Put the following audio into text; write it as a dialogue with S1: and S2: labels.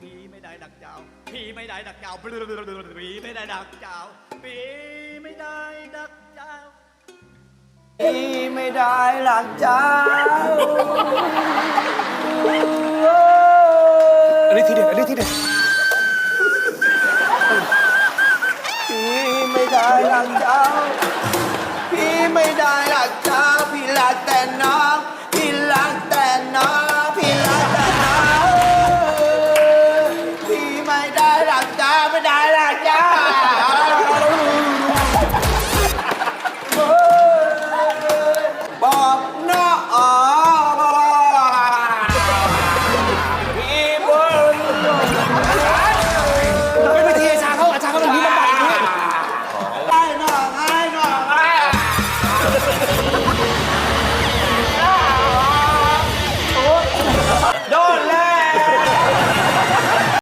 S1: พี่ไม่ได้ดักเจ้าพี่ไม่ได้ดักเจ้าพี่ไม่ได้ดักเจ้าพี่ไม่ได้ดักเจ้า
S2: พี่ไม่ได้หลักเจ้า
S3: อันนี้ทีเด็ดอันนี้ทีเด็ด
S2: พี่ไม่ได้หลักเจ้าพี่ไม่ได้หลักเจ้าพี่รักแต่น้อง ajudar aqui.